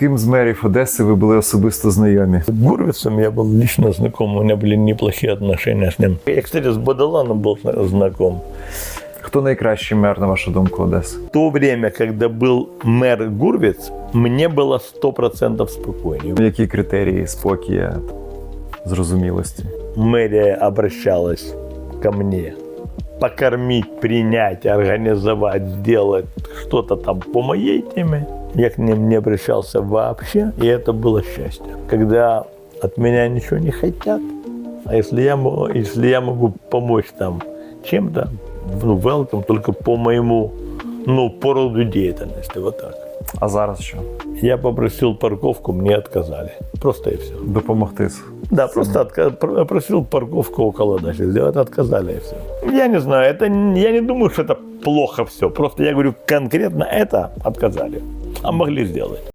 ким з мерів Одеси ви були особисто знайомі? С Гурвицем я был лично знаком, у меня были неплохие отношения с ним. Я, кстати, с Бадаланом был зна- знаком. Хто найкращий мер, на вашу думку, Одеси? В то время, когда был мэр Гурвиц, мне было 100% спокойнее. Які критерії спокія, зрозумілості? Мэрия обращалась ко мне покормить, принять, организовать, сделать что-то там по моей теме. Я к ним не обращался вообще, и это было счастье. Когда от меня ничего не хотят, а если я, могу, если я могу помочь там чем-то, ну, welcome, только по моему, ну, по роду деятельности, вот так. А зараз що? Я попросил парковку, мне отказали. Просто и все. Допомогти. Да, просто отка- пр- просил парковку около дачи сделать, отказали и все. Я не знаю, это я не думаю, что это плохо все. Просто я говорю, конкретно это отказали. А могли сделать.